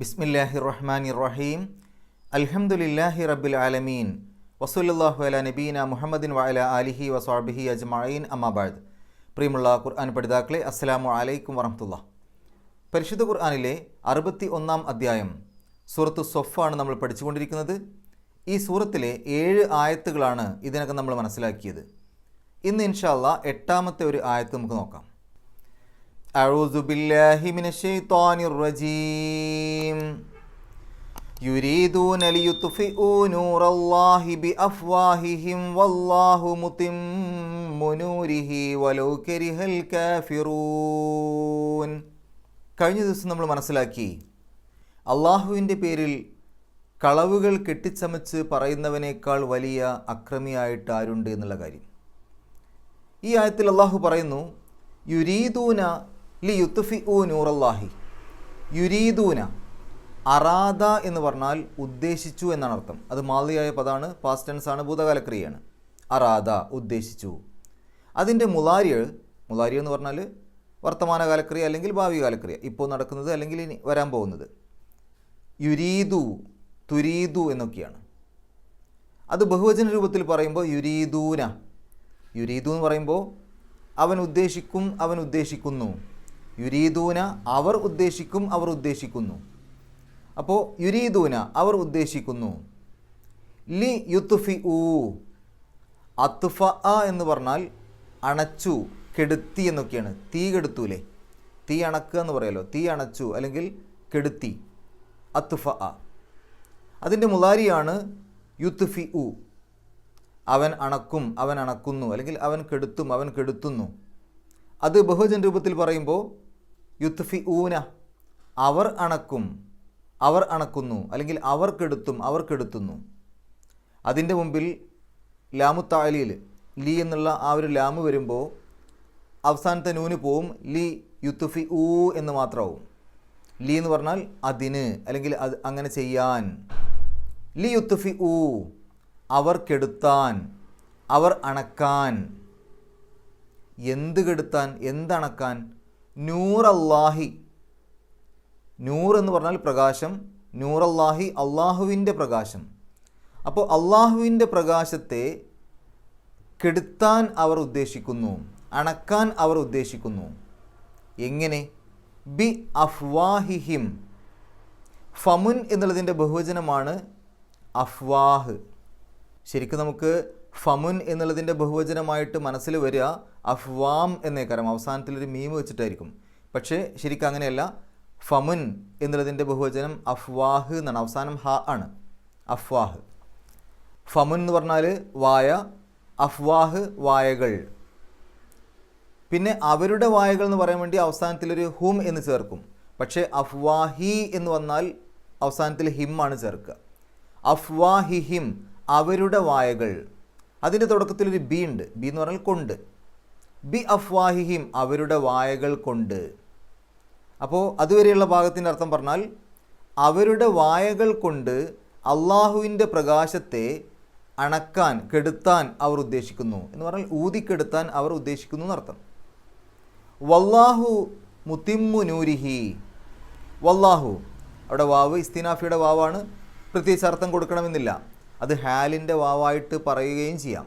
ബിസ്മില്ലാഹി റഹ്മാനി റഹീം അൽഹംദുലില്ലാഹി റബ്ബിൽ ആലമീൻ. വസൂലുല്ലാഹു അല നബീന മുഹമ്മദിൻ വഅല അലിഹി വസാബിഹി അജ്മഈൻ. അമ്മാബാദ് പ്രിയമുള്ള ഖുർആൻ പഠിതാക്കളെ അസ്സലാമു അലൈക്കും വറഹമുല്ല പരിശുദ്ധ ഖുർആാനിലെ അറുപത്തി ഒന്നാം അധ്യായം സൂറത്ത് സൊഫാണ് നമ്മൾ പഠിച്ചുകൊണ്ടിരിക്കുന്നത്. ഈ സൂറത്തിലെ ഏഴ് ആയത്തുകളാണ് ഇതിനകം നമ്മൾ മനസ്സിലാക്കിയത്. ഇന്ന് ഇൻഷാല്ല എട്ടാമത്തെ ഒരു ആയത്ത് നമുക്ക് നോക്കാം. أعوذ بالله من الشيطان الرجيم يريدون ليطفئوا نور الله بأفواههم والله متم نوره ولو كره الكافرون കഴിഞ്ഞ ദിവസം നമ്മൾ മനസ്സിലാക്കി അള്ളാഹുവിൻ്റെ പേരിൽ കളവുകൾ കെട്ടിച്ചമച്ച് പറയുന്നവനേക്കാൾ വലിയ അക്രമിയായിട്ട് ആരുണ്ട് എന്നുള്ള കാര്യം ഈ ആയത്തിൽ അള്ളാഹു പറയുന്നു യുരീദൂന ലി യുത്തുഫി ഊ നൂറല്ലാഹി. യുരീദൂന അറാദ എന്ന് പറഞ്ഞാൽ ഉദ്ദേശിച്ചു എന്നാണ് അർത്ഥം. അത് മാലിയായ പദമാണ് പാസ്റ്റ് ടെൻസ് ആണ് ഭൂതകാലക്രിയയാണ്. അറാദ ഉദ്ദേശിച്ചു. അതിന്റെ മുലാരിയൾ മുലാരിയ എന്ന് പറഞ്ഞാൽ വർത്തമാനകാലക്രിയ അല്ലെങ്കിൽ ഭാവി കാലക്രിയ ഇപ്പോൾ നടക്കുന്നത് അല്ലെങ്കിൽ ഇനി വരാൻ പോകുന്നത്. യുരീദു തുരീദു എന്നൊക്കെയാണ്. അത് ബഹുവചന രൂപത്തിൽ പറയുമ്പോൾ യുരീദൂന. യുരീദു എന്ന് പറയുമ്പോൾ അവൻ ഉദ്ദേശിക്കും അവൻ ഉദ്ദേശിക്കുന്നു. യുരീദൂന അവർ ഉദ്ദേശിക്കും അവർ ഉദ്ദേശിക്കുന്നു. അപ്പോൾ യുരീദൂന അവർ ഉദ്ദേശിക്കുന്നു. ലി യുത്തുഫി ഊ അത്തുഫ എന്ന് പറഞ്ഞാൽ അണച്ചു കെടുത്തി എന്നൊക്കെയാണ്. തീ കെടുത്തൂലേ? തീ അണക്കുക എന്ന് പറയല്ലോ. തീ അണച്ചു അല്ലെങ്കിൽ കെടുത്തി. അത്തുഫ അ. അതിന്റെ മുലാരിയാണ് യുത്തുഫി ഉ അവൻ അണക്കും അവൻ അണക്കുന്നു അല്ലെങ്കിൽ അവൻ കെടുത്തും അവൻ കെടുത്തുന്നു. അത് ബഹുജൻ രൂപത്തിൽ പറയുമ്പോൾ യുത്ഫി ഊന അവർ അണക്കും അവർ അണക്കുന്നു അല്ലെങ്കിൽ അവർ കെടുത്തും അവർ കെടുത്തുന്നു അതിന്റെ മുമ്പിൽ ലാമു താലിയിൽ ലി എന്നുള്ള ആ ഒരു ലാമ് വരുമ്പോൾ അവസാനത്തെ നൂന് പോവും ലി യുത്തുഫി ഊ എന്ന് മാത്രമാവും. ലി എന്ന് പറഞ്ഞാൽ അതിന് അല്ലെങ്കിൽ അത് അങ്ങനെ ചെയ്യാൻ. ലി യുത്തുഫി ഊ അവർ കെടുത്താൻ അവർ അണക്കാൻ. എന്ത് കെടുത്താൻ എന്തണക്കാൻ നൂറല്ലാഹി. നൂർ എന്ന് പറഞ്ഞാൽ പ്രകാശം നൂറല്ലാഹി അള്ളാഹുവിന്റെ പ്രകാശം. അപ്പോൾ അള്ളാഹുവിന്റെ പ്രകാശത്തെ കെടുത്താൻ അവർ ഉദ്ദേശിക്കുന്നു അണക്കാൻ അവർ ഉദ്ദേശിക്കുന്നു. എങ്ങനെ? ബി അഫ്വാഹിഹിം. ഫമുൻ എന്നുള്ളതിന്റെ ബഹുവചനമാണ് അഫ്വാഹ്. ശരിക്കും നമുക്ക് ഫമുൻ എന്നുള്ളതിന്റെ ബഹുവചനമായിട്ട് മനസ്സിൽ വരിക അഫ്വാം എന്നേക്കാരം അവസാനത്തിലൊരു മീം വെച്ചിട്ടായിരിക്കും. പക്ഷേ ശരിക്കും അങ്ങനെയല്ല. ഫമുൻ എന്നുള്ളതിന്റെ ബഹുവചനം അഫ്വാഹ് എന്നാണ്. അവസാനം ഹ ആണ്. അഫ്വാഹ്. ഫമുൻ എന്ന് പറഞ്ഞാൽ വായ അഫ്വാഹ് വായകൾ. പിന്നെ അവരുടെ വായകൾ എന്ന് പറയാൻ വേണ്ടി അവസാനത്തിലൊരു ഹും എന്ന് ചേർക്കും. പക്ഷേ അഫ്വാഹി എന്ന് വന്നാൽ അവസാനത്തിൽ ഹിം ആണ് ചേർക്കുക. അഫ്വാഹിഹിം അവരുടെ വായകൾ. അതിന്റെ തുടക്കത്തിൽ ഒരു ബി ഉണ്ട്. ബി എന്ന് പറഞ്ഞാൽ കൊണ്ട്. ബി അഫ്വാഹിഹിം അവരുടെ വായകൾ കൊണ്ട്. അപ്പോൾ അതുവരെയുള്ള ഭാഗത്തിന്റെ അർത്ഥം പറഞ്ഞാൽ അവരുടെ വായകൾ കൊണ്ട് അള്ളാഹുവിന്റെ പ്രകാശത്തെ അണക്കാൻ കെടുത്താൻ അവർ ഉദ്ദേശിക്കുന്നു. എന്ന് പറഞ്ഞാൽ ഊതിക്കെടുത്താൻ അവർ ഉദ്ദേശിക്കുന്നു എന്നർത്ഥം. വല്ലാഹു മുത്തിമ്മു നൂരിഹി. വല്ലാഹു. അവിടെ വാവ് ഇസ്തിനാഫിയുടെ വാവാണ്. പ്രത്യേകിച്ച് അർത്ഥം കൊടുക്കണമെന്നില്ല. അത് ഹാലിന്റെ വാവായിട്ട് പറയുകയും ചെയ്യാം.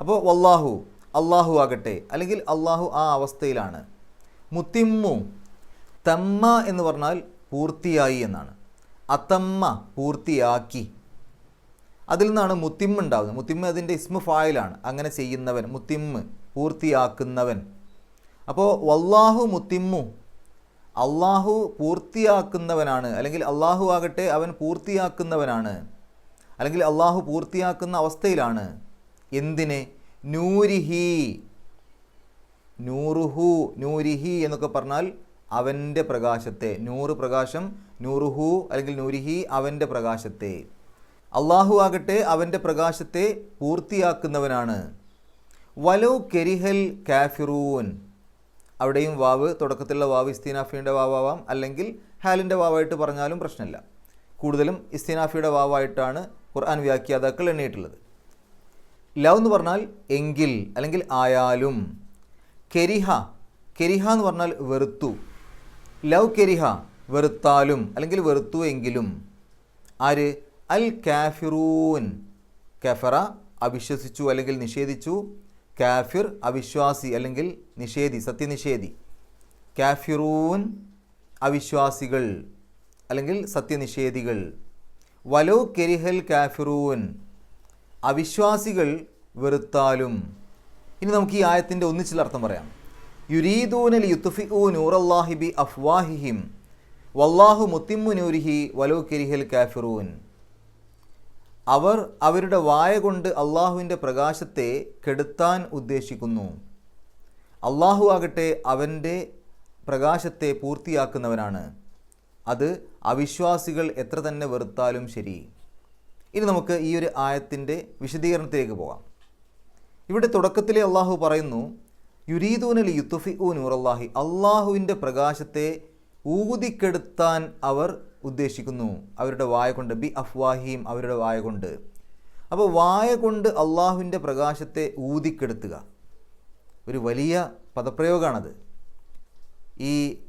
അപ്പോൾ വല്ലാഹു അള്ളാഹു ആകട്ടെ അല്ലെങ്കിൽ അള്ളാഹു ആ അവസ്ഥയിലാണ്. മുത്തിമ്മു തമ്മ എന്ന് പറഞ്ഞാൽ പൂർത്തിയായി എന്നാണ്. അത്തമ്മ പൂർത്തിയാക്കി. അതിൽ നിന്നാണ് മുത്തിമ്മ ഉണ്ടാകുന്നത് മുത്തിമ്മ അതിന്റെ ഇസ്മ ഫായിലാണ്. അങ്ങനെ ചെയ്യുന്നവൻ മുത്തിമ്മ് പൂർത്തിയാക്കുന്നവൻ. അപ്പോൾ വല്ലാഹു മുത്തിമ്മു അള്ളാഹു പൂർത്തിയാക്കുന്നവനാണ് അല്ലെങ്കിൽ അള്ളാഹു ആകട്ടെ അവൻ പൂർത്തിയാക്കുന്നവനാണ്. അല്ലെങ്കിൽ അള്ളാഹു പൂർത്തിയാക്കുന്ന അവസ്ഥയിലാണ്. എന്തിനെ? നൂരിഹി. നൂറുഹു നൂരിഹി എന്നൊക്കെ പറഞ്ഞാൽ അവന്റെ പ്രകാശത്തെ. നൂറ് പ്രകാശം നൂറുഹു അല്ലെങ്കിൽ നൂരിഹി അവന്റെ പ്രകാശത്തെ. അള്ളാഹു ആകട്ടെ അവന്റെ പ്രകാശത്തെ പൂർത്തിയാക്കുന്നവനാണ്. വലോ കെരിഹൽ കാഫിറൂൻ. അവിടെയും വാവ് തുടക്കത്തിലുള്ള വാവ് ഇസ്തീനാഫിയുടെ വാവാവാം. അല്ലെങ്കിൽ ഹാലിന്റെ വാവായിട്ട് പറഞ്ഞാലും പ്രശ്നമില്ല. കൂടുതലും ഇസ്തീനാഫിയുടെ വാവായിട്ടാണ് ഖുർആൻ വ്യാഖ്യാതാക്കൾ എണ്ണിയിട്ടുള്ളത്. ലവ് എന്ന് പറഞ്ഞാൽ എങ്കിൽ അല്ലെങ്കിൽ ആയാലും. കെരിഹ കെരിഹ എന്ന് പറഞ്ഞാൽ വെറുത്തു. ലവ് കെരിഹ വെറുത്താലും അല്ലെങ്കിൽ വെറുത്തു എങ്കിലും. ആര്? അൽ കാഫിറൂൻ. കഫറ അവിശ്വസിച്ചു അല്ലെങ്കിൽ നിഷേധിച്ചു. കാഫിർ അവിശ്വാസി അല്ലെങ്കിൽ നിഷേധി സത്യനിഷേധി. കാഫിറൂൻ അവിശ്വാസികൾ അല്ലെങ്കിൽ സത്യനിഷേധികൾ. വലോ കെരിഹൽ കാഫിറൂൻ. അവിശ്വാസികൾ വെറുത്താലും. ഇനി നമുക്ക് ഈ ആയത്തിന്റെ ഒന്നിച്ചുള്ള അർത്ഥം പറയാം. യുരീദൂനൽ നൂറല്ലാഹി ബി അഫ്വാഹിഹിം. വല്ലാഹു മുത്തിമ്മു നൂരിഹി വലോ കെരിഹൽ കാഫിറൂൻ. അവർ അവരുടെ വായ കൊണ്ട് അള്ളാഹുവിന്റെ പ്രകാശത്തെ കെടുത്താൻ ഉദ്ദേശിക്കുന്നു. അള്ളാഹു ആകട്ടെ അവന്റെ പ്രകാശത്തെ പൂർത്തിയാക്കുന്നവനാണ്. അത് അവിശ്വാസികൾ എത്ര തന്നെ വെറുത്താലും ശരി. ഇനി നമുക്ക് ഈ ഒരു ആയത്തിന്റെ വിശദീകരണത്തിലേക്ക് പോകാം. ഇവിടെ തുടക്കത്തിലെ അള്ളാഹു പറയുന്നു യുരീദൂനൽ യുത്തുഫി ഊ നൂറല്ലാഹി. അള്ളാഹുവിന്റെ പ്രകാശത്തെ ഊതിക്കെടുത്താൻ അവർ ഉദ്ദേശിക്കുന്നു. അവരുടെ വായ കൊണ്ട് ബി അഫ്വാഹിയും അവരുടെ വായ കൊണ്ട്. അപ്പോൾ വായ കൊണ്ട് അള്ളാഹുവിന്റെ പ്രകാശത്തെ ഊതിക്കെടുത്തുക. ഒരു വലിയ പദപ്രയോഗമാണത് ഈ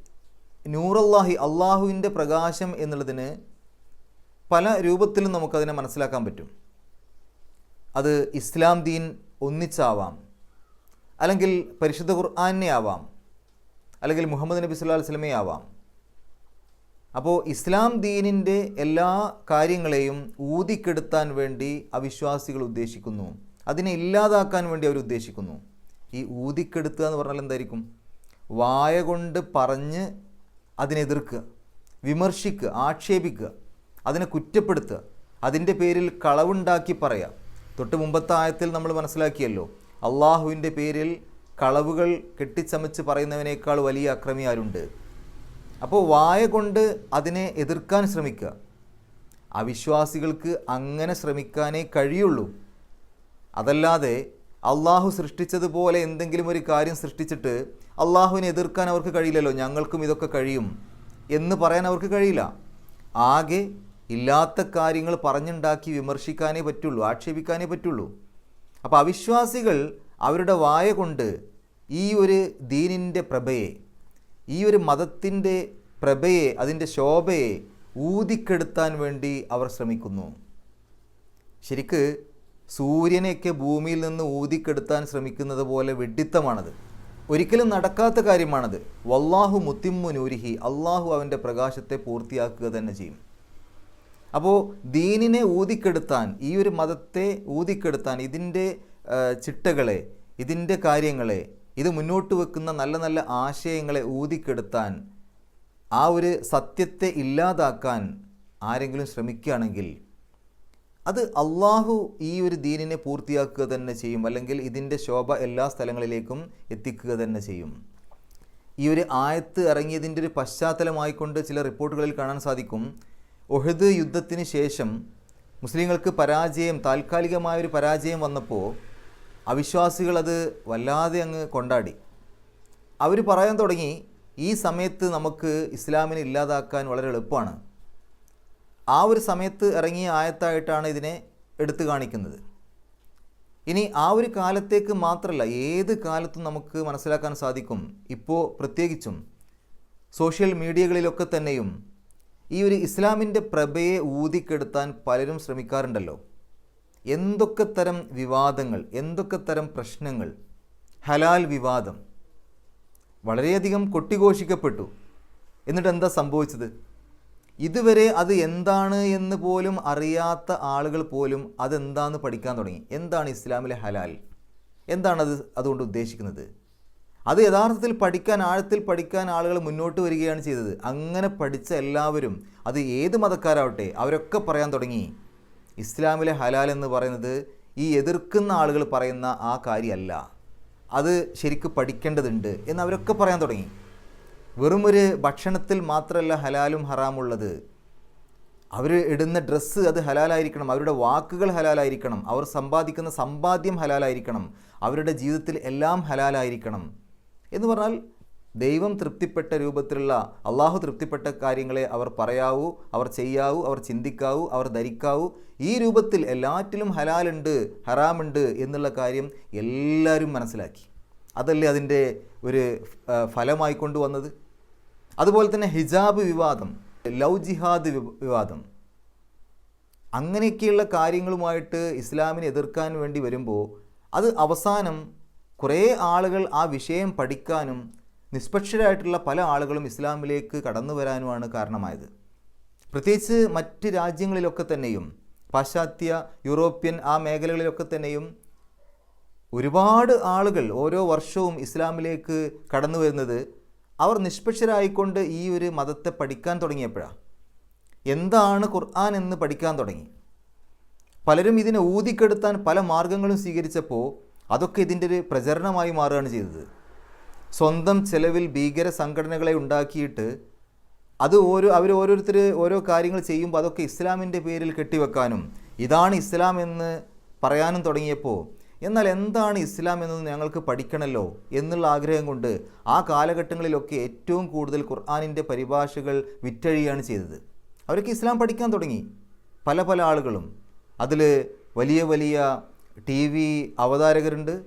നൂറല്ലാഹി അള്ളാഹുവിന്റെ പ്രകാശം എന്നുള്ളതിന് പല രൂപത്തിലും നമുക്കതിനെ മനസ്സിലാക്കാൻ പറ്റും. അത് ഇസ്ലാം ദീൻ ഒന്നിച്ചാവാം. അല്ലെങ്കിൽ പരിശുദ്ധ ഖുർആാനെ ആവാം. അല്ലെങ്കിൽ മുഹമ്മദ് നബി സ്വല്ലാ വസ്ലമേ ആവാം. അപ്പോൾ ഇസ്ലാം ദീനിന്റെ എല്ലാ കാര്യങ്ങളെയും ഊതിക്കെടുത്താൻ വേണ്ടി അവിശ്വാസികൾ ഉദ്ദേശിക്കുന്നു. അതിനെ ഇല്ലാതാക്കാൻ വേണ്ടി അവർ ഉദ്ദേശിക്കുന്നു. ഈ ഊതിക്കെടുത്തുക എന്ന് പറഞ്ഞാൽ എന്തായിരിക്കും? വായ കൊണ്ട് പറഞ്ഞ് അതിനെതിർക്കുക വിമർശിക്കുക ആക്ഷേപിക്കുക അതിനെ കുറ്റപ്പെടുത്തുക അതിന്റെ പേരിൽ കളവുണ്ടാക്കി പറയുക തൊട്ട് മുമ്പത്തെ ആയത്തിൽ നമ്മൾ മനസ്സിലാക്കിയല്ലോ അള്ളാഹുവിന്റെ പേരിൽ കളവുകൾ കെട്ടിച്ചമച്ച് പറയുന്നവനേക്കാൾ വലിയ അക്രമി ആരുണ്ട്? അപ്പോൾ വായ കൊണ്ട് അതിനെ എതിർക്കാൻ ശ്രമിക്കുക. അവിശ്വാസികൾക്ക് അങ്ങനെ ശ്രമിക്കാനേ കഴിയുള്ളൂ. അതല്ലാതെ അള്ളാഹു സൃഷ്ടിച്ചതുപോലെ എന്തെങ്കിലും ഒരു കാര്യം സൃഷ്ടിച്ചിട്ട് അള്ളാഹുവിനെ എതിർക്കാൻ അവർക്ക് കഴിയില്ലല്ലോ ഞങ്ങൾക്കും ഇതൊക്കെ കഴിയും എന്ന് പറയാൻ അവർക്ക് കഴിയില്ല. ആകെ ഇല്ലാത്ത കാര്യങ്ങൾ പറഞ്ഞുണ്ടാക്കി വിമർശിക്കാനേ പറ്റുള്ളൂ ആക്ഷേപിക്കാനേ പറ്റുള്ളൂ. അപ്പോൾ അവിശ്വാസികൾ അവരുടെ വായ കൊണ്ട് ഈ ഒരു ദീനിന്റെ പ്രഭയെ ഈ ഒരു മതത്തിന്റെ പ്രഭയെ അതിന്റെ ശോഭയെ ഊതിക്കെടുത്താൻ വേണ്ടി അവർ ശ്രമിക്കുന്നു. ശരിക്ക് സൂര്യനെയൊക്കെ ഭൂമിയിൽ നിന്ന് ഊതിക്കെടുത്താൻ ശ്രമിക്കുന്നത് പോലെ വെഡിത്തമാണത് ഒരിക്കലും നടക്കാത്ത കാര്യമാണത്. വല്ലാഹു മുത്തിമ്മു നൂരിഹി. അള്ളാഹു അവന്റെ പ്രകാശത്തെ പൂർത്തിയാക്കുക തന്നെ ചെയ്യും. അപ്പോൾ ദീനിനെ ഊതിക്കെടുത്താൻ ഈ ഒരു മതത്തെ ഊതിക്കെടുത്താൻ ഇതിന്റെ ചിട്ടകളെ ഇതിന്റെ കാര്യങ്ങളെ ഇത് മുന്നോട്ട് വെക്കുന്ന നല്ല നല്ല ആശയങ്ങളെ ഊതിക്കെടുത്താൻ ആ ഒരു സത്യത്തെ ഇല്ലാതാക്കാൻ ആരെങ്കിലും ശ്രമിക്കുകയാണെങ്കിൽ അത് അള്ളാഹു ഈ ഒരു ദീനിനെ പൂർത്തിയാക്കുക തന്നെ ചെയ്യും അല്ലെങ്കിൽ ഇതിന്റെ ശോഭ എല്ലാ സ്ഥലങ്ങളിലേക്കും എത്തിക്കുക തന്നെ ചെയ്യും. ഈ ഒരു ആയത്ത് ഇറങ്ങിയതിന്റെ ഒരു പശ്ചാത്തലമായിക്കൊണ്ട് ചില റിപ്പോർട്ടുകളിൽ കാണാൻ സാധിക്കും. ഒഹദ് യുദ്ധത്തിന് ശേഷം മുസ്ലിങ്ങൾക്ക് പരാജയം താൽക്കാലികമായൊരു പരാജയം വന്നപ്പോൾ അവിശ്വാസികൾ അത് വല്ലാതെ അങ്ങ് കൊണ്ടാടി. അവർ പറയാൻ തുടങ്ങി ഈ സമയത്ത് നമുക്ക് ഇസ്ലാമിനെ ഇല്ലാതാക്കാൻ വളരെ എളുപ്പമാണ്. ആ ഒരു സമയത്ത് ഇറങ്ങിയ ആയത്തായിട്ടാണ് ഇതിനെ എടുത്തു കാണിക്കുന്നത്. ഇനി ആ ഒരു കാലത്തേക്ക് മാത്രമല്ല ഏത് കാലത്തും നമുക്ക് മനസ്സിലാക്കാൻ സാധിക്കും. ഇപ്പോൾ പ്രത്യേകിച്ചും സോഷ്യൽ മീഡിയകളിലൊക്കെ തന്നെയും ഈ ഒരു ഇസ്ലാമിന്റെ പ്രഭയെ ഊതിക്കെടുത്താൻ പലരും ശ്രമിക്കാറുണ്ടല്ലോ. എന്തൊക്കെ തരം വിവാദങ്ങൾ എന്തൊക്കെ തരം പ്രശ്നങ്ങൾ ഹലാൽ വിവാദം വളരെയധികം കൊട്ടിഘോഷിക്കപ്പെട്ടു. എന്നിട്ട് എന്താ സംഭവിച്ചത്? ഇതുവരെ അത് എന്താണ് എന്ന് പോലും അറിയാത്ത ആളുകൾ പോലും അതെന്താന്ന് പഠിക്കാൻ തുടങ്ങി. എന്താണ് ഇസ്ലാമിലെ ഹലാൽ? എന്താണ് അത് അതുകൊണ്ട് ഉദ്ദേശിക്കുന്നത്? അത് യഥാർത്ഥത്തിൽ പഠിക്കാൻ ആഴത്തിൽ പഠിക്കാൻ ആളുകൾ മുന്നോട്ട് വരികയാണ് ചെയ്തത്. അങ്ങനെ പഠിച്ച എല്ലാവരും അത് ഏത് മതക്കാരാവട്ടെ അവരൊക്കെ പറയാൻ തുടങ്ങി. ഇസ്ലാമിലെ ഹലാൽ എന്ന് പറയുന്നത് ഈ എതിർക്കുന്ന ആളുകൾ പറയുന്ന ആ കാര്യമല്ല അത് ശരിക്ക് പഠിക്കേണ്ടതുണ്ട് എന്ന് അവരൊക്കെ പറയാൻ തുടങ്ങി. വെറും ഒരു ഭക്ഷണത്തിൽ മാത്രമല്ല ഹലാലും ഹറാമുള്ളത്. അവർ ഇടുന്ന ഡ്രസ്സ് അത് ഹലാലായിരിക്കണം. അവരുടെ വാക്കുകൾ ഹലാലായിരിക്കണം. അവർ സമ്പാദിക്കുന്ന സമ്പാദ്യം ഹലാലായിരിക്കണം. അവരുടെ ജീവിതത്തിൽ എല്ലാം ഹലാലായിരിക്കണം. എന്ന് പറഞ്ഞാൽ ദൈവം തൃപ്തിപ്പെട്ട രൂപത്തിലുള്ള അള്ളാഹു തൃപ്തിപ്പെട്ട കാര്യങ്ങളെ അവർ പറയാവൂ അവർ ചെയ്യാവൂ അവർ ചിന്തിക്കാവൂ അവർ ധരിക്കാവൂ. ഈ രൂപത്തിൽ എല്ലാറ്റിലും ഹലാലുണ്ട് ഹറാമുണ്ട് എന്നുള്ള കാര്യം എല്ലാവരും മനസ്സിലാക്കി. അതല്ലേ അതിന്റെ ഒരു ഫലമായി കൊണ്ടുവന്നത്? അതുപോലെ തന്നെ ഹിജാബ് വിവാദം ലവ് ജിഹാദ് വിവാദം. അങ്ങനെയൊക്കെയുള്ള കാര്യങ്ങളുമായിട്ട് ഇസ്ലാമിനെ എതിർക്കാൻ വേണ്ടി വരുമ്പോൾ അത് അവസാനം കുറേ ആളുകൾ ആ വിഷയം പഠിക്കാനും നിഷ്പക്ഷരായിട്ടുള്ള പല ആളുകളും ഇസ്ലാമിലേക്ക് കടന്നു വരാനുമാണ് കാരണമായത്. പ്രത്യേകിച്ച് മറ്റ് രാജ്യങ്ങളിലൊക്കെ തന്നെയും പാശ്ചാത്യ യൂറോപ്യൻ ആ മേഖലകളിലൊക്കെ തന്നെയും ഒരുപാട് ആളുകൾ ഓരോ വർഷവും ഇസ്ലാമിലേക്ക് കടന്നു വരുന്നത് അവർ നിഷ്പക്ഷരായിക്കൊണ്ട് ഈ ഒരു മതത്തെ പഠിക്കാൻ തുടങ്ങിയപ്പോഴാണ് എന്താണ് ഖുർആൻ എന്ന് പഠിക്കാൻ തുടങ്ങി? പലരും ഇതിനെ ഊതിക്കെടുത്താൻ പല മാർഗങ്ങളും സ്വീകരിച്ചപ്പോൾ അതൊക്കെ ഇതിന്റെ ഒരു പ്രചരണമായി മാറുകയാണ് ചെയ്തത്. സ്വന്തം ചെലവിൽ ഭീകര സംഘടനകളെ ഉണ്ടാക്കിയിട്ട് അത് ഓരോ അവർ ഓരോരുത്തർ ഓരോ കാര്യങ്ങൾ ചെയ്യുമ്പോൾ അതൊക്കെ ഇസ്ലാമിന്റെ പേരിൽ കെട്ടിവെക്കാനും ഇതാണ് ഇസ്ലാം എന്ന് പറയാനും തുടങ്ങിയപ്പോൾ എന്നാൽ എന്താണ് ഇസ്ലാം എന്നത് ഞങ്ങൾക്ക് പഠിക്കണമല്ലോ എന്നുള്ള ആഗ്രഹം കൊണ്ട് ആ കാലഘട്ടങ്ങളിലൊക്കെ ഏറ്റവും കൂടുതൽ ഖുർആാനിന്റെ പരിഭാഷകൾ വിറ്റഴിയാണ് ചെയ്തത്. അവരൊക്കെ ഇസ്ലാം പഠിക്കാൻ തുടങ്ങി. പല പല ആളുകളും. അതിൽ വലിയ വലിയ ടി വി അവതാരകരുണ്ട്.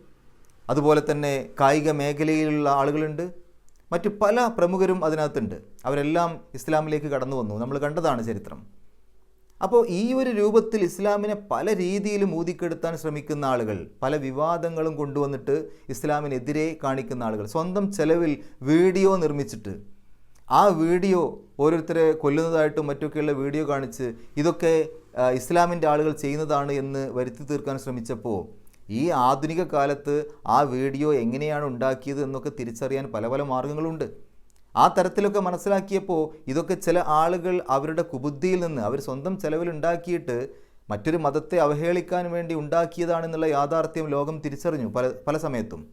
അതുപോലെ തന്നെ കായിക മേഖലയിലുള്ള ആളുകളുണ്ട്. മറ്റ് പല പ്രമുഖരും അതിനകത്തുണ്ട്. അവരെല്ലാം ഇസ്ലാമിലേക്ക് കടന്നു വന്നു. നമ്മൾ കണ്ടതാണ് ചരിത്രം. അപ്പോൾ ഈ ഒരു രൂപത്തിൽ ഇസ്ലാമിനെ പല രീതിയിലും ഊതിക്കെടുത്താൻ ശ്രമിക്കുന്ന ആളുകൾ പല വിവാദങ്ങളും കൊണ്ടുവന്നിട്ട് ഇസ്ലാമിനെതിരെ കാണിക്കുന്ന ആളുകൾ സ്വന്തം ചെലവിൽ വീഡിയോ നിർമ്മിച്ചിട്ട് ആ വീഡിയോ ഓരോരുത്തരെ കൊല്ലുന്നതായിട്ടും മറ്റൊക്കെയുള്ള വീഡിയോ കാണിച്ച് ഇതൊക്കെ ഇസ്ലാമിന്റെ ആളുകൾ ചെയ്യുന്നതാണ് എന്ന് വരുത്തി തീർക്കാൻ ശ്രമിച്ചപ്പോൾ ഈ ആധുനിക കാലത്ത് ആ വീഡിയോ എങ്ങനെയാണ് ഉണ്ടാക്കിയത് എന്നൊക്കെ തിരിച്ചറിയാൻ പല പല മാർഗങ്ങളുണ്ട്. ആ തരത്തിലൊക്കെ മനസ്സിലാക്കിയപ്പോൾ ഇതൊക്കെ ചില ആളുകൾ അവരുടെ കുബുദ്ധിയിൽ നിന്ന് അവർ സ്വന്തം ചെലവിൽ ഉണ്ടാക്കിയിട്ട് മറ്റൊരു മതത്തെ അവഹേളിക്കാൻ വേണ്ടി ഉണ്ടാക്കിയതാണെന്നുള്ള യാഥാർത്ഥ്യം ലോകം തിരിച്ചറിഞ്ഞു പല പല സമയത്തും.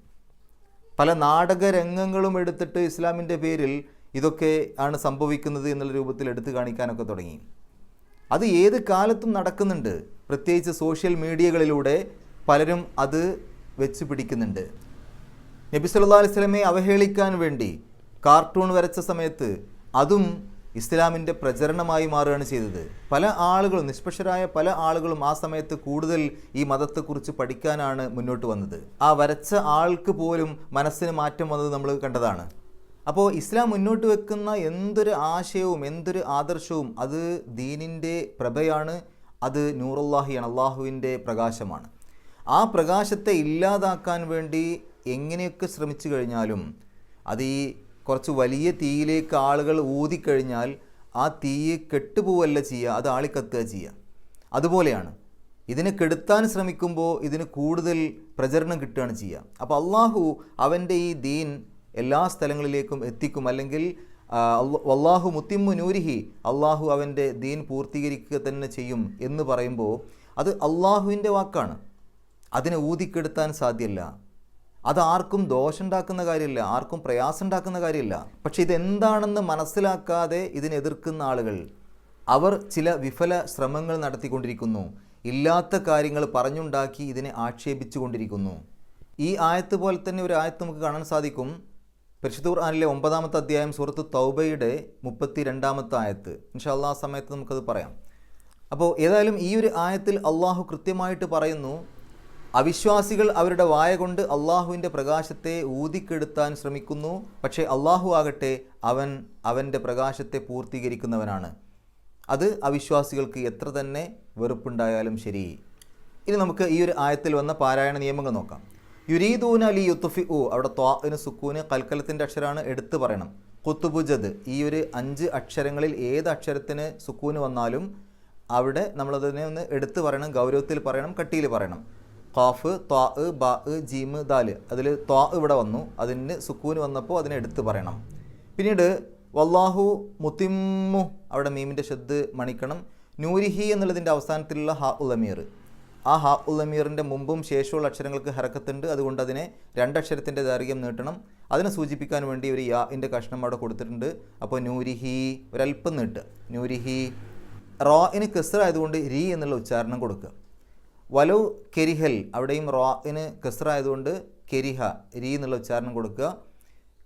പല നാടക രംഗങ്ങളും എടുത്തിട്ട് ഇസ്ലാമിന്റെ പേരിൽ ഇതൊക്കെ ആണ് സംഭവിക്കുന്നത് എന്നുള്ള രൂപത്തിൽ എടുത്തു കാണിക്കാനൊക്കെ തുടങ്ങി. അത് ഏത് കാലത്തും നടക്കുന്നുണ്ട്. പ്രത്യേകിച്ച് സോഷ്യൽ മീഡിയകളിലൂടെ പലരും അത് വെച്ച് പിടിക്കുന്നുണ്ട്. നബി സല്ലല്ലാഹു അലൈഹി സ്വലമെ അവഹേളിക്കാൻ വേണ്ടി കാർട്ടൂൺ വരച്ച സമയത്ത് അതും ഇസ്ലാമിന്റെ പ്രചരണമായി മാറുകയാണ് ചെയ്തത്. പല ആളുകളും നിഷ്പക്ഷരായ പല ആളുകളും ആ സമയത്ത് കൂടുതൽ ഈ മതത്തെക്കുറിച്ച് പഠിക്കാനാണ് മുന്നോട്ട് വന്നത്. ആ വരച്ച ആൾക്ക് പോലും മനസ്സിന് മാറ്റം വന്നത് നമ്മൾ കണ്ടതാണ്. അപ്പോൾ ഇസ്ലാം മുന്നോട്ട് വെക്കുന്ന എന്തൊരു ആശയവും എന്തൊരു ആദർശവും അത് ദീനിന്റെ പ്രഭയാണ് അത് നൂറുല്ലാഹിയാണ് അള്ളാഹുവിന്റെ പ്രകാശമാണ്. ആ പ്രകാശത്തെ ഇല്ലാതാക്കാൻ വേണ്ടി എങ്ങനെയൊക്കെ ശ്രമിച്ചു കഴിഞ്ഞാലും അത് ഈ കുറച്ച് വലിയ തീയിലേക്ക് ആളുകൾ ഊതിക്കഴിഞ്ഞാൽ ആ തീ കെട്ടുപോവല്ല ചെയ്യുക അത് ആളിക്കത്തുക ചെയ്യുക. അതുപോലെയാണ്. ഇതിനെ കെടുത്താൻ ശ്രമിക്കുമ്പോൾ ഇതിന് കൂടുതൽ പ്രചരണം കിട്ടുകയാണ് ചെയ്യുക. അപ്പോൾ അള്ളാഹു അവന്റെ ഈ ദീൻ എല്ലാ സ്ഥലങ്ങളിലേക്കും എത്തിക്കും. അല്ലെങ്കിൽ അള്ളാഹു മുത്തിമ്മു നൂരിഹി അള്ളാഹു അവന്റെ ദീൻ പൂർത്തീകരിക്കുക തന്നെ ചെയ്യും എന്ന് പറയുമ്പോൾ അത് അള്ളാഹുവിന്റെ വാക്കാണ്. അതിനെ ഊതിക്കെടുത്താൻ സാധ്യമല്ല. അത് ആർക്കും ദോഷമുണ്ടാക്കുന്ന കാര്യമില്ല ആർക്കും പ്രയാസം ഉണ്ടാക്കുന്ന കാര്യമില്ല. പക്ഷെ ഇതെന്താണെന്ന് മനസ്സിലാക്കാതെ ഇതിനെതിർക്കുന്ന ആളുകൾ അവർ ചില വിഫല ശ്രമങ്ങൾ നടത്തിക്കൊണ്ടിരിക്കുന്നു. ഇല്ലാത്ത കാര്യങ്ങൾ പറഞ്ഞുണ്ടാക്കി ഇതിനെ ആക്ഷേപിച്ചു കൊണ്ടിരിക്കുന്നു ഈ ആയത്ത് പോലെ തന്നെ ഒരു ആയത്ത് നമുക്ക് കാണാൻ സാധിക്കും. പരിശുദ്ധ ഖുർആനിലെ ഒമ്പതാമത്തെ അധ്യായം സുഹൃത്ത് തൗബയുടെ മുപ്പത്തി രണ്ടാമത്തെ ആയത്ത് ഇൻഷാല്ലാ സമയത്ത് നമുക്കത് പറയാം. അപ്പോൾ ഏതായാലും ഈ ഒരു ആയത്തിൽ അള്ളാഹു കൃത്യമായിട്ട് പറയുന്നു അവിശ്വാസികൾ അവരുടെ വായ കൊണ്ട് അള്ളാഹുവിന്റെ പ്രകാശത്തെ ഊതിക്കെടുത്താൻ ശ്രമിക്കുന്നു. പക്ഷേ അള്ളാഹു ആകട്ടെ അവൻ അവന്റെ പ്രകാശത്തെ പൂർത്തീകരിക്കുന്നവനാണ്. അത് അവിശ്വാസികൾക്ക് എത്ര തന്നെ വെറുപ്പുണ്ടായാലും ശരി. ഇനി നമുക്ക് ഈ ഒരു ആയത്തിൽ വന്ന പാരായണ നിയമങ്ങൾ നോക്കാം. യുരീദൂന അലി യുത്തുഫി ഉ അവിടെ ത്വാന് സുക്കൂന് കൽക്കലത്തിന്റെ അക്ഷരമാണ് എടുത്തു പറയണം. കുത്തുബുജദ് ഈ ഒരു അഞ്ച് അക്ഷരങ്ങളിൽ ഏത് അക്ഷരത്തിന് സുക്കൂന് വന്നാലും അവിടെ നമ്മളതിനെ ഒന്ന് എടുത്തു പറയണം ഗൗരവത്തിൽ പറയണം കട്ടിയിൽ പറയണം. ഖാഫ് ത്വാ ബാ ജീമ് ദാൽ അതിൽ ത്വാ ഇവിടെ വന്നു. അതിന് സുക്കൂന് വന്നപ്പോൾ അതിനെ എടുത്ത് പറയണം. പിന്നീട് വല്ലാഹു മുത്തിമ്മു അവിടെ മീമിന്റെ ശബ്ദ് മണിക്കണം. നൂരിഹി എന്നുള്ളതിന്റെ അവസാനത്തിലുള്ള ഹ ഉലമീർ ആ ഹ ഉലമീറിന്റെ മുമ്പും ശേഷമുള്ള അക്ഷരങ്ങൾക്ക് ഹരക്കത്തുണ്ട്. അതുകൊണ്ട് അതിനെ രണ്ടക്ഷരത്തിന്റെ ദൈർഘ്യം നീട്ടണം. അതിനെ സൂചിപ്പിക്കാൻ വേണ്ടി ഒരു യാഇന്റെ കഷ്ണം അവിടെ കൊടുത്തിട്ടുണ്ട്. അപ്പോൾ നൂരിഹി ഒരൽപ്പം നീട്ടുക നൂരിഹി റോ ഇനി കെസർ ആയതുകൊണ്ട് രീ എന്നുള്ള ഉച്ചാരണം കൊടുക്കുക. വലു കെരിഹൽ അവിടെയും റോയിന് കെസ്ര ആയതുകൊണ്ട് കെരിഹ രീ എന്നുള്ള ഉച്ചാരണം കൊടുക്കുക.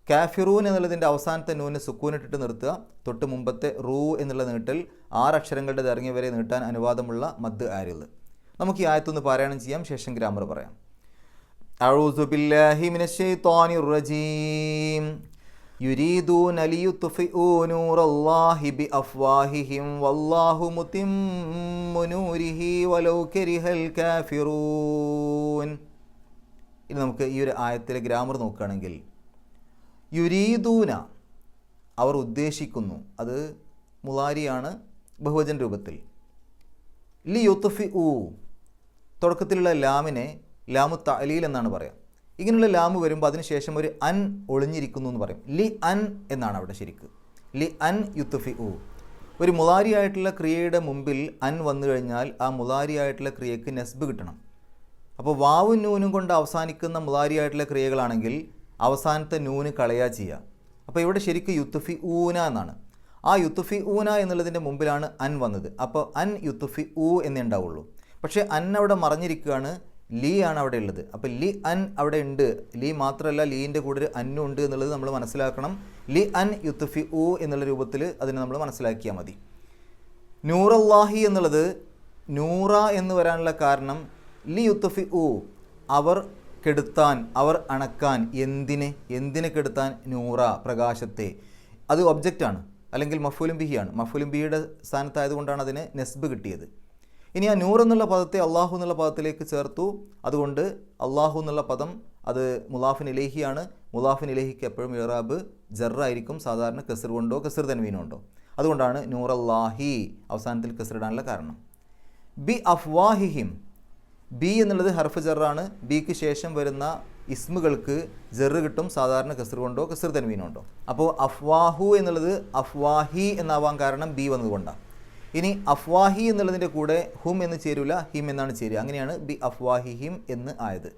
കാഫിറൂൻ എന്നുള്ളതിന്റെ അവസാനത്തെ നൂന് സുക്കൂനിട്ടിട്ട് നിർത്തുക. തൊട്ട് മുമ്പത്തെ റൂ എന്നുള്ള നീട്ടൽ ആറ് അക്ഷരങ്ങളുടെ ദൈർഘ്യം വരെ നീട്ടാൻ അനുവാദമുള്ള മദ് ആരിൽ നമുക്ക് ഈ ആയത്തൊന്ന് പാരായണം ചെയ്യാം. ശേഷം ഗ്രാമർ പറയാം. റജീം. الشيطان الرجيم യുരീദൂന ലിയുത്ഫിഊ നൂറല്ലാഹി ബിഅഫ്വാഹിഹിം വല്ലാഹു മുതിമ്മു നൂരിഹി വലൗ കരിഹൽ കാഫിറൂൻ ഇനി നമുക്ക് ഈ ഒരു ആയത്തിലെ ഗ്രാമർ നോക്കുകയാണെങ്കിൽ യുരീദൂന അവർ ഉദ്ദേശിക്കുന്നു അത് മുലാരിയാണ് ബഹുവചൻ രൂപത്തിൽ ലി യുത്തുഫി ഊ തുടക്കത്തിലുള്ള ലാമിനെ ലാമു തലീൽ എന്നാണ് പറയാം ഇങ്ങനെയുള്ള ലാമ് വരുമ്പോൾ അതിനുശേഷം ഒരു അൻ ഒളിഞ്ഞിരിക്കുന്നു എന്ന് പറയും. ലി അൻ എന്നാണ് അവിടെ ശരിക്ക്. ലി അൻ യുത്തുഫി ഉ. ഒരു മുതാരിയായിട്ടുള്ള ക്രിയയുടെ മുമ്പിൽ അൻ വന്നു കഴിഞ്ഞാൽ ആ മുതാരിയായിട്ടുള്ള ക്രിയക്ക് നെസ്ബ് കിട്ടണം. അപ്പോൾ വാവും നൂനും കൊണ്ട് അവസാനിക്കുന്ന മുതാരിയായിട്ടുള്ള ക്രിയകളാണെങ്കിൽ അവസാനത്തെ നൂന് കളയാ ചെയ്യുക അപ്പോൾ ഇവിടെ ശരിക്കും യുത്തുഫി ഊന എന്നാണ്. ആ യുത്തുഫി ഊന എന്നുള്ളതിന്റെ മുമ്പിലാണ് അൻ വന്നത്. അപ്പോൾ അൻ യുത്തുഫി ഊ എന്നേ ഉണ്ടാവുള്ളൂ. പക്ഷേ അൻ അവിടെ മറഞ്ഞിരിക്കുകയാണ്. ലീ ആണ് അവിടെ ഉള്ളത്. അപ്പോൾ ലി അൻ അവിടെ ഉണ്ട്. ലീ മാത്രമല്ല ലീന്റെ കൂടെ ഒരു അന്നും ഉണ്ട് എന്നുള്ളത് നമ്മൾ മനസ്സിലാക്കണം. ലി അൻ യുത്തുഫി ഉ എന്നുള്ള രൂപത്തിൽ അതിനെ നമ്മൾ മനസ്സിലാക്കിയാൽ മതി. നൂറല്ലാഹി എന്നുള്ളത് നൂറ എന്ന് വരാനുള്ള കാരണം ലി യുത്തുഫി ഉ അവർ കെടുത്താൻ അവർ അണക്കാൻ എന്തിനെ? എന്തിനെ കെടുത്താൻ? നൂറ പ്രകാശത്തെ. അത് ഒബ്ജക്റ്റാണ് അല്ലെങ്കിൽ മഫൂലും ബിഹിയാണ് മഫൂലും ബിഹിയുടെ സ്ഥാനത്തായതുകൊണ്ടാണ് അതിന് നെസ്ബ് കിട്ടിയത്. ഇനി ആ നൂർ എന്നുള്ള പദത്തെ അള്ളാഹു എന്നുള്ള പദത്തിലേക്ക് ചേർത്തു. അതുകൊണ്ട് അള്ളാഹു എന്നുള്ള പദം അത് മുലാഫിൻ ഇലേഹിയാണ്. മുലാഫിൻ ഇലേഹിക്ക് എപ്പോഴും ഇറാബ് ജറായിരിക്കും. സാധാരണ കസർ കൊണ്ടോ കസർ തൻവീനോ അതുകൊണ്ടാണ് നൂറല്ലാഹി അവസാനത്തിൽ കസറിടാനുള്ള കാരണം. ബി അഫ്വാഹിഹിം. ബി എന്നുള്ളത് ഹർഫ് ജറാണ്. ബിക്ക് ശേഷം വരുന്ന ഇസ്മുകൾക്ക് ജെറ് കിട്ടും. സാധാരണ കസർ കൊണ്ടോ കസർ തൻവീനോ ഉണ്ടോ അപ്പോൾ അഫ്വാഹു എന്നുള്ളത് അഫ്വാഹി എന്നാവാൻ കാരണം ബി വന്നതുകൊണ്ടാണ്. ഇനി അഫ്വാഹി എന്നുള്ളതിന്റെ കൂടെ ഹും എന്ന് ചേരൂല ഹിം എന്നാണ് ചേരുക. അങ്ങനെയാണ് ബി അഫ്വാഹി ഹിം എന്ന് ആയത്.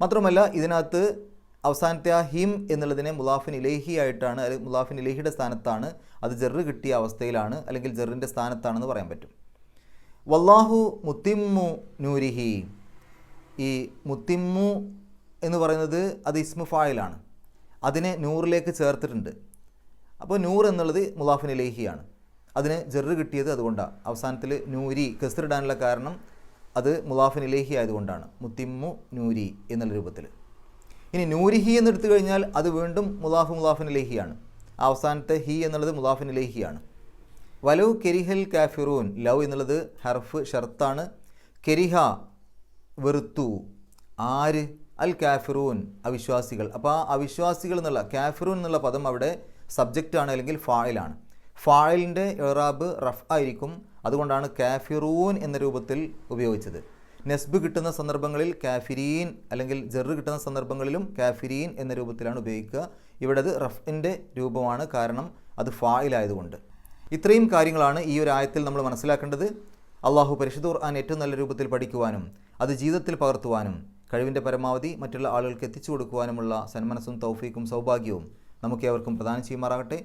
മാത്രമല്ല ഇതിനകത്ത് അവസാനത്തെ ആ ഹിം എന്നുള്ളതിനെ മുലാഫിൻ ഇലേഹി ആയിട്ടാണ് അല്ലെങ്കിൽ മുലാഫിൻ ഇലേഹിയുടെ സ്ഥാനത്താണ് അത് ജെറ് കിട്ടിയ അവസ്ഥയിലാണ് അല്ലെങ്കിൽ ജെറിന്റെ സ്ഥാനത്താണെന്ന് പറയാൻ പറ്റും. വല്ലാഹു മുത്തിമ്മു നൂരിഹി. ഈ മുത്തിമ്മു എന്ന് പറയുന്നത് അത് ഇസ്മു ഫായിലാണ്. അതിനെ നൂറിലേക്ക് ചേർത്തിട്ടുണ്ട്. അപ്പോൾ നൂർ എന്നുള്ളത് മുലാഫിൻ ഇലേഹിയാണ്. അതിന് ജെറ് കിട്ടിയത് അതുകൊണ്ടാണ് അവസാനത്തിൽ നൂരി കസ്തിരിടാനുള്ള കാരണം അത് മുലാഫിൻ ഇലേഹി ആയതുകൊണ്ടാണ്. മുത്തിമ്മു നൂരി എന്നുള്ള രൂപത്തിൽ. ഇനി നൂരിഹി എന്നെടുത്തു കഴിഞ്ഞാൽ അത് വീണ്ടും മുലാഫ് മുലാഫിൻ ഇലേഹിയാണ് അവസാനത്തെ ഹി എന്നുള്ളത് മുലാഫിൻ ഇലേഹിയാണ് വലവ് കെരിഹൽ കാഫിറൂൻ ലവ് എന്നുള്ളത് ഹർഫ് ഷർത്താണ്. കെരിഹ വെറുത്തു ആര്? അൽ കാഫിറൂൻ അവിശ്വാസികൾ. അപ്പോൾ ആ അവിശ്വാസികൾ എന്നുള്ള കാഫിറൂൻ എന്നുള്ള പദം അവിടെ സബ്ജക്റ്റാണ് അല്ലെങ്കിൽ ഫായിലാണ്. ഫായിലിന്റെ ഇറാബ് റഫ് ആയിരിക്കും. അതുകൊണ്ടാണ് കാഫിറൂൻ എന്ന രൂപത്തിൽ ഉപയോഗിച്ചത്. നെസ്ബ് കിട്ടുന്ന സന്ദർഭങ്ങളിൽ കാഫിരീൻ അല്ലെങ്കിൽ ജെറ് കിട്ടുന്ന സന്ദർഭങ്ങളിലും കാഫിരീൻ എന്ന രൂപത്തിലാണ് ഉപയോഗിക്കുക. ഇവിടെ അത് റഫിന്റെ രൂപമാണ്. കാരണം അത് ഫായിലായതുകൊണ്ട്. ഇത്രയും കാര്യങ്ങളാണ് ഈ ഒരു ആയത്തിൽ നമ്മൾ മനസ്സിലാക്കേണ്ടത്. അള്ളാഹു പരിശുദ്ധ ഖുർആൻ ഏറ്റവും നല്ല രൂപത്തിൽ പഠിക്കുവാനും അത് ജീവിതത്തിൽ പകർത്തുവാനും കഴിവിന്റെ പരമാവധി മറ്റുള്ള ആളുകൾക്ക് എത്തിച്ചു കൊടുക്കുവാനുമുള്ള സന്മനസ്സും തൗഫീക്കും സൗഭാഗ്യവും നമുക്ക് ഏവർക്കും പ്രദാനം ചെയ്യുമാറാകട്ടെ.